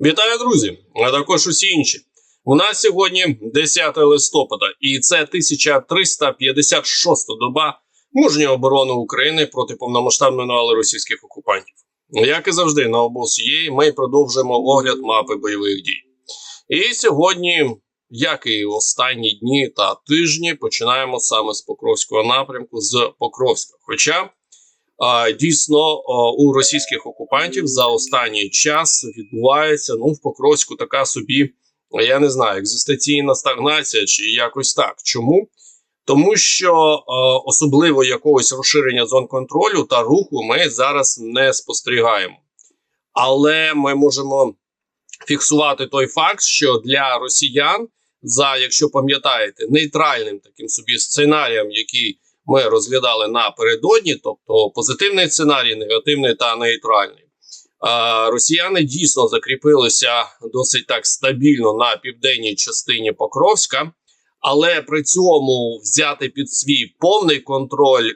Вітаю, друзі! А також усі інші. У нас сьогодні 10 листопада, і це 1356 доба мужньої оборони України проти повномасштабної навали російських окупантів. Як і завжди, на обоз ми продовжуємо огляд мапи бойових дій. І сьогодні, як і останні дні та тижні, починаємо саме з Покровського напрямку з Покровська. Хоча дійсно у російських окупантів за останній час відбувається ну в Покровську така собі, я не знаю, екзистенційна стагнація чи якось так. Чому? Тому що особливо якогось розширення зон контролю та руху ми зараз не спостерігаємо. Але ми можемо фіксувати той факт, що для росіян, за якщо пам'ятаєте, нейтральним таким собі сценарієм, який ми розглядали напередодні, тобто позитивний сценарій, негативний та нейтральний. Росіяни дійсно закріпилися досить так стабільно на південній частині Покровська, але при цьому взяти під свій повний контроль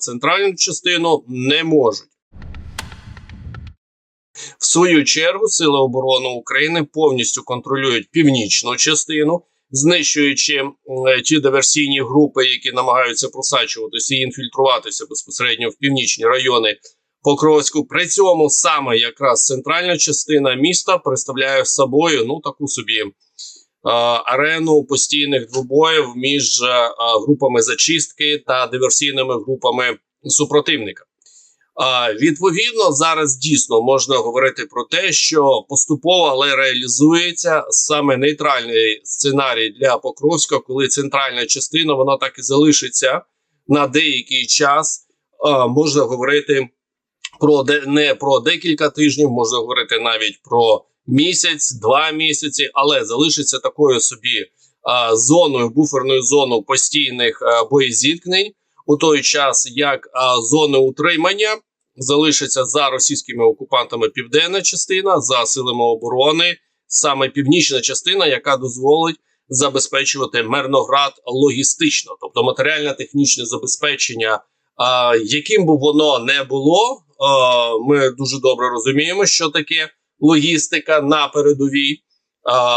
центральну частину не можуть. В свою чергу Сили оборони України повністю контролюють північну частину, знищуючи ті диверсійні групи, які намагаються просачуватися і інфільтруватися безпосередньо в північні райони Покровську. При цьому саме якраз центральна частина міста представляє собою ну таку собі е, арену постійних двобоїв між е, е, групами зачистки та диверсійними групами супротивника. Відповідно, зараз дійсно можна говорити про те, що поступово але реалізується саме нейтральний сценарій для Покровська, коли центральна частина вона так і залишиться на деякий час. Можна говорити про не про декілька тижнів, можна говорити навіть про місяць, два місяці, але залишиться такою собі зоною, буферною зоною постійних боєзіткнень у той час, як зони утримання залишиться за російськими окупантами південна частина, за силами оборони, саме північна частина, яка дозволить забезпечувати Мирноград логістично, тобто матеріально-технічне забезпечення, а, яким би воно не було. Ми дуже добре розуміємо, що таке логістика на передовій,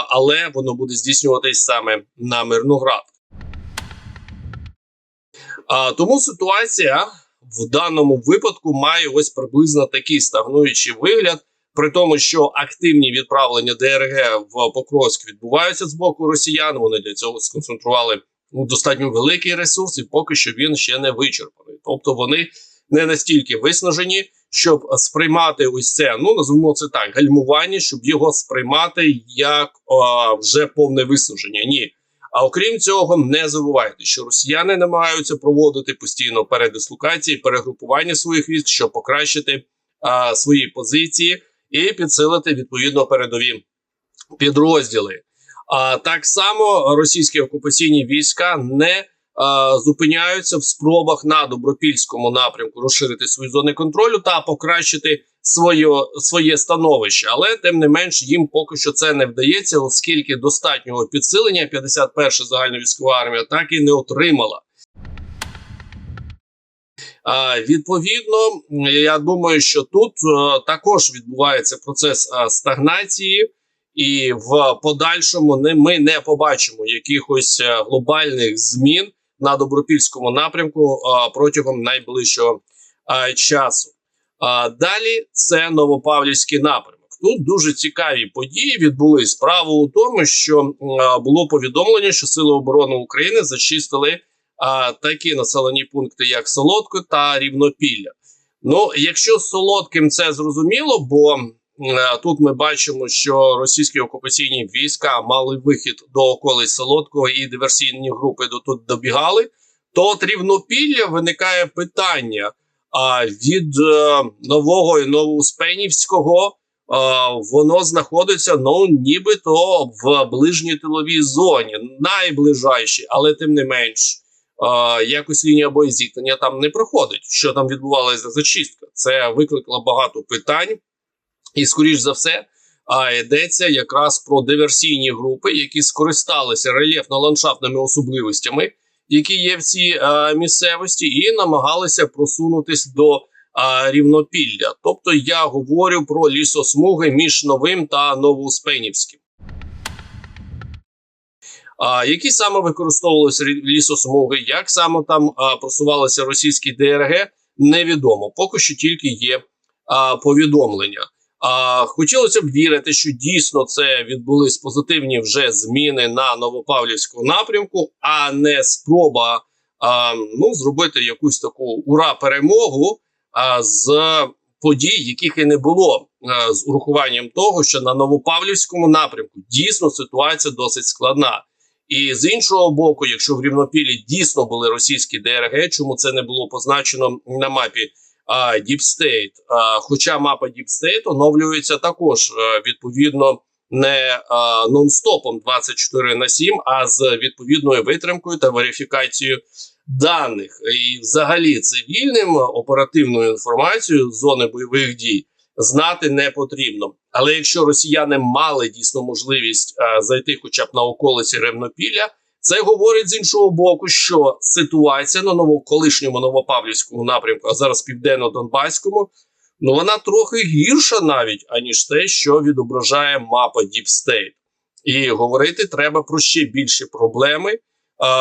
але воно буде здійснюватись саме на Мирноград. А, тому ситуація в даному випадку має ось приблизно такий стагнуючий вигляд, при тому, що активні відправлення ДРГ в Покровськ відбуваються з боку росіян. Вони для цього сконцентрували ну, достатньо великий ресурс, і поки що він ще не вичерпаний. Тобто вони не настільки виснажені, щоб сприймати ось це. Ну назвемо це так: гальмування, щоб його сприймати як о, вже повне виснаження. Ні. А окрім цього, не забувайте, що росіяни намагаються проводити постійно передислокації, перегрупування своїх військ, щоб покращити а, свої позиції і підсилити відповідно передові підрозділи. А так само російські окупаційні війська не зупиняються в спробах на добропільському напрямку розширити свої зони контролю та покращити своє, своє становище, але тим не менш їм поки що це не вдається, оскільки достатнього підсилення 51 загальновійськова армія так і не отримала. Відповідно, я думаю, що тут також відбувається процес стагнації, і в подальшому ми не побачимо якихось глобальних змін на добропільському напрямку протягом найближчого часу. Далі це Новопавлівський напрямок. Тут дуже цікаві події відбулись. Справа у тому, що було повідомлення, що Сили оборони України зачистили такі населені пункти, як Солодко та Рівнопілля. Ну, якщо солодким це зрозуміло, бо тут ми бачимо, що російські окупаційні війська мали вихід до околиць Солодкого і диверсійні групи до тут добігали, то от Рівнопілля виникає питання. А від е, нового і новоуспенівського е, воно знаходиться ну нібито в ближній тиловій зоні, найближайшій, але тим не менш, е, якось лінія боєзіткнення там не проходить. Що там відбувалася зачистка? Це викликало багато питань, і скоріш за все. А йдеться якраз про диверсійні групи, які скористалися рельєфно-ландшафтними особливостями які є в цій е, місцевості, і намагалися просунутись до а, рівнопілля. Тобто я говорю про лісосмуги між новим та новоуспенівським. А, які саме використовувалися лісосмуги, як саме там а, просувалися російські ДРГ, невідомо. Поки що тільки є а, повідомлення. Хотілося б вірити, що дійсно це відбулись позитивні вже зміни на Новопавлівському напрямку, а не спроба а, ну, зробити якусь таку ура перемогу з подій, яких і не було а, з урахуванням того, що на Новопавлівському напрямку дійсно ситуація досить складна. І з іншого боку, якщо в рівнопіллі дійсно були російські ДРГ, чому це не було позначено на мапі State? Хоча мапа State оновлюється також відповідно не нон-стопом 24 на 7, а з відповідною витримкою та верифікацією даних. І взагалі цивільним оперативною інформацією з зони бойових дій знати не потрібно. Але якщо росіяни мали дійсно можливість зайти, хоча б на околиці Ревнопілля, це говорить з іншого боку, що ситуація на ново колишньому новопавлівському напрямку, а зараз південно-донбаському, ну вона трохи гірша навіть аніж те, що відображає мапа Deep State. І говорити треба про ще більші проблеми,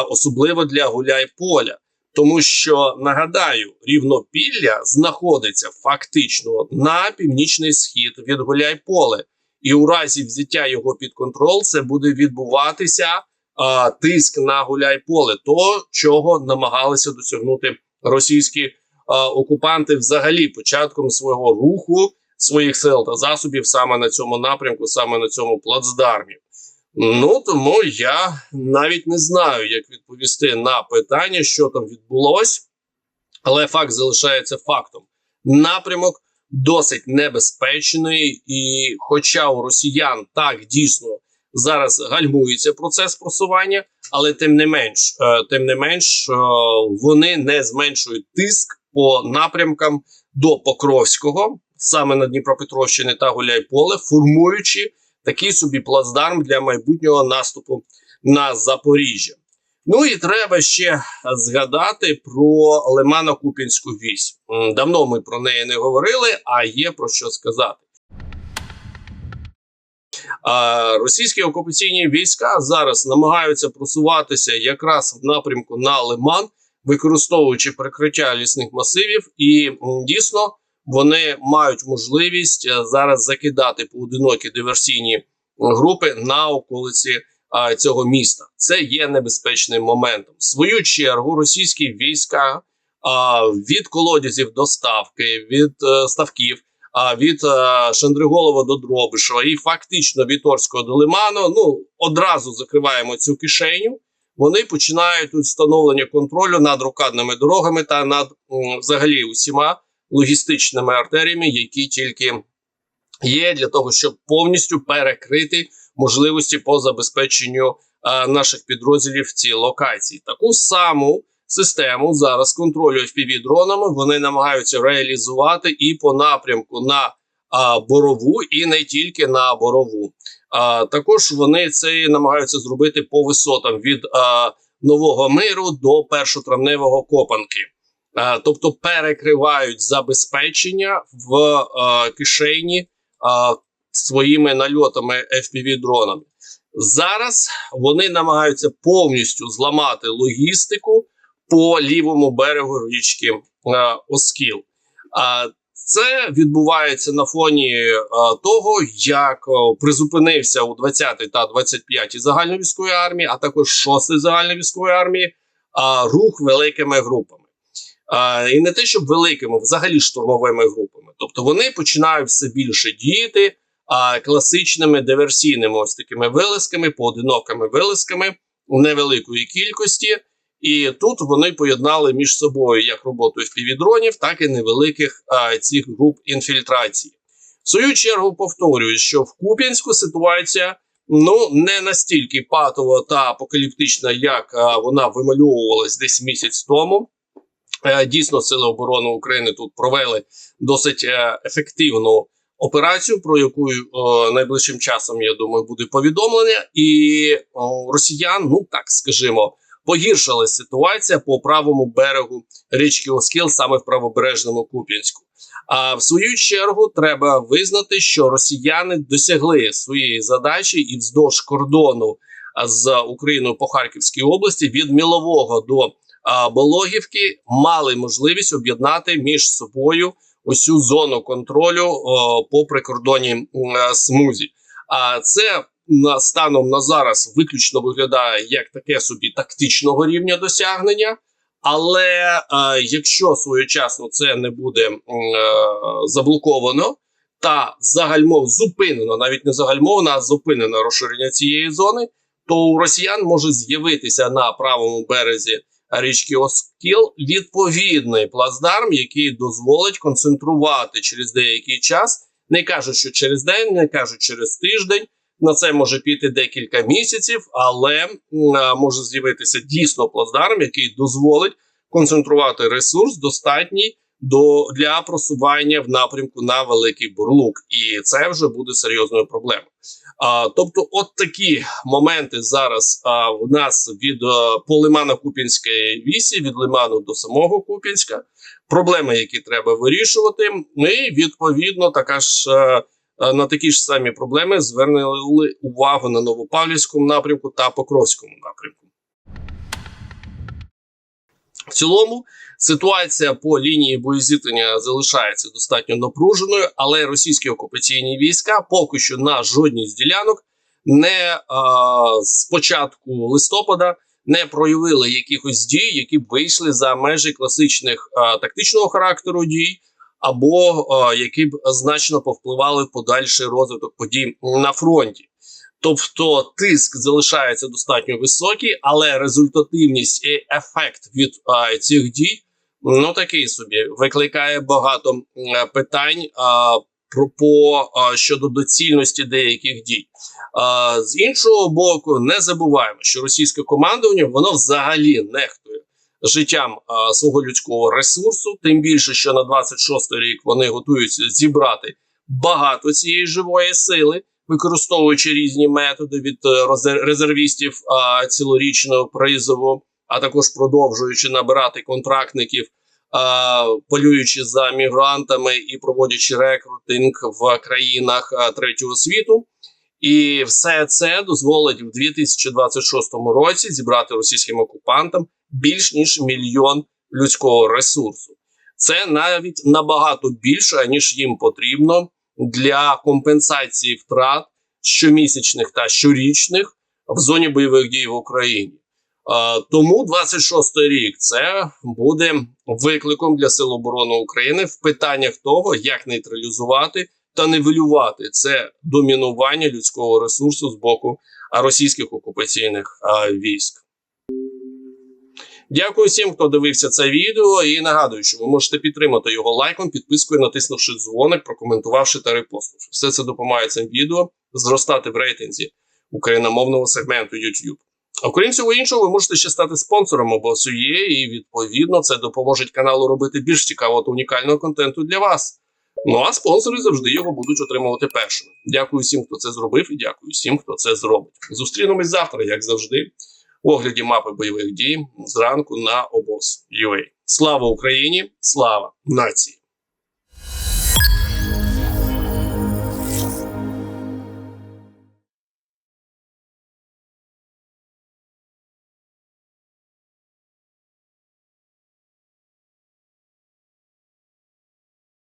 особливо для Гуляйполя. Тому що нагадаю, рівнопілля знаходиться фактично на північний схід від Гуляйполе, і у разі взяття його під контроль це буде відбуватися а, тиск на Гуляйполе, то чого намагалися досягнути російські а, окупанти взагалі початком свого руху своїх сил та засобів саме на цьому напрямку, саме на цьому плацдармі. Ну тому я навіть не знаю, як відповісти на питання, що там відбулось, але факт залишається фактом. Напрямок досить небезпечний, і хоча у росіян так дійсно зараз гальмується процес просування, але тим не менш, е, тим не менш, е, вони не зменшують тиск по напрямкам до Покровського, саме на Дніпропетровщини та Гуляйполе, формуючи такий собі плацдарм для майбутнього наступу на Запоріжжя. Ну і треба ще згадати про Лимано-Купінську вісь. Давно ми про неї не говорили, а є про що сказати. Російські окупаційні війська зараз намагаються просуватися якраз в напрямку на Лиман, використовуючи прикриття лісних масивів, і дійсно вони мають можливість е, зараз закидати поодинокі диверсійні групи на околиці цього міста. Це є небезпечним моментом. В свою чергу російські війська від колодязів до ставки, від е, ставків, від е, Шандриголова до Дробишева і фактично від Орського до Лиману. Ну одразу закриваємо цю кишеню. Вони починають тут встановлення контролю над рокадними дорогами та над взагалі усіма логістичними артеріями, які тільки є для того, щоб повністю перекрити можливості по забезпеченню наших підрозділів в цій локації. Таку саму систему зараз контролю fpv дронами вони намагаються реалізувати і по напрямку на а, борову, і не тільки на борову. А, також вони це намагаються зробити по висотам від а, нового миру до першотравневого копанки. Тобто перекривають забезпечення в а, кишені а, своїми нальотами fpv дронами Зараз вони намагаються повністю зламати логістику по лівому берегу річки а, Оскіл. Це відбувається на фоні а, того, як призупинився у 20-й та 25-й загальновійськової армії, а також 6-й загальновійськової армії рух великими групами. І не те, щоб великими, взагалі штурмовими групами. Тобто вони починають все більше діяти класичними диверсійними ось такими вилазками, поодинокими вилазками у невеликої кількості. І тут вони поєднали між собою як роботу FPV-дронів, так і невеликих а, цих груп інфільтрації. В свою чергу повторюю, що в Куп'янську ситуація ну не настільки патова та апокаліптична, як а, вона вимальовувалась десь місяць тому. Е, Дійсно, сили оборони України тут провели досить е, ефективну операцію, про яку е, найближчим часом я думаю буде повідомлення, і о, росіян, ну так скажімо, погіршилась ситуація по правому берегу річки Оскіл, саме в правобережному Куп'янську. А в свою чергу треба визнати, що росіяни досягли своєї задачі і вздовж кордону з Україною по Харківській області від Мілового до Бологівки мали можливість об'єднати між собою усю зону контролю о, по прикордонній е, смузі. А це на станом на зараз виключно виглядає як таке собі тактичного рівня досягнення. Але е, якщо своєчасно це не буде е, заблоковано та загальмов зупинено, навіть не загальмовано, а зупинено розширення цієї зони, то у росіян може з'явитися на правому березі річки Оскіл відповідний плацдарм, який дозволить концентрувати через деякий час. Не кажуть, що через день, не кажуть через тиждень. На це може піти декілька місяців, але може з'явитися дійсно плацдарм, який дозволить концентрувати ресурс достатній до для просування в напрямку на великий бурлук, і це вже буде серйозною проблемою. А, тобто, от такі моменти зараз а, в нас від а, по лимана Купінської вісі, від лиману до самого Купінська, проблеми, які треба вирішувати. Ну і відповідно така ж. а, а, на такі ж самі проблеми звернули увагу на Новопавлівському напрямку та Покровському напрямку. В цілому ситуація по лінії боєзіткнення залишається достатньо напруженою, але російські окупаційні війська поки що на жодній з ділянок не а, з початку листопада не проявили якихось дій, які б вийшли за межі класичних а, тактичного характеру дій, або а, які б значно повпливали в подальший розвиток подій на фронті. Тобто тиск залишається достатньо високий, але результативність і ефект від а, цих дій ну такий собі викликає багато м, питань а, про по а, щодо доцільності деяких дій. А, з іншого боку, не забуваємо, що російське командування воно взагалі нехтує життям свого людського ресурсу. Тим більше, що на 26 рік вони готуються зібрати багато цієї живої сили використовуючи різні методи від е, резервістів цілорічного призову, а також продовжуючи набирати контрактників, полюючи за мігрантами і проводячи рекрутинг в країнах третього світу. І все це дозволить в 2026 році зібрати російським окупантам більш ніж мільйон людського ресурсу. Це навіть набагато більше, ніж їм потрібно для компенсації втрат щомісячних та щорічних в зоні бойових дій в Україні. Тому 26-й рік це буде викликом для Сил оборони України в питаннях того, як нейтралізувати та нивелювати це домінування людського ресурсу з боку російських окупаційних військ. Дякую всім, хто дивився це відео. І нагадую, що ви можете підтримати його лайком, підпискою, натиснувши дзвоник, прокоментувавши та репостнувши. Все це допомагає цим відео зростати в рейтинзі україномовного сегменту YouTube. Окрім всього іншого, ви можете ще стати спонсором обосує, і відповідно це допоможе каналу робити більш цікавого та унікального контенту для вас. Ну а спонсори завжди його будуть отримувати першими. Дякую всім, хто це зробив, і дякую всім, хто це зробить. Зустрінемось завтра, як завжди, в огляді мапи бойових дій зранку на обоз UA. Слава Україні! Слава нації!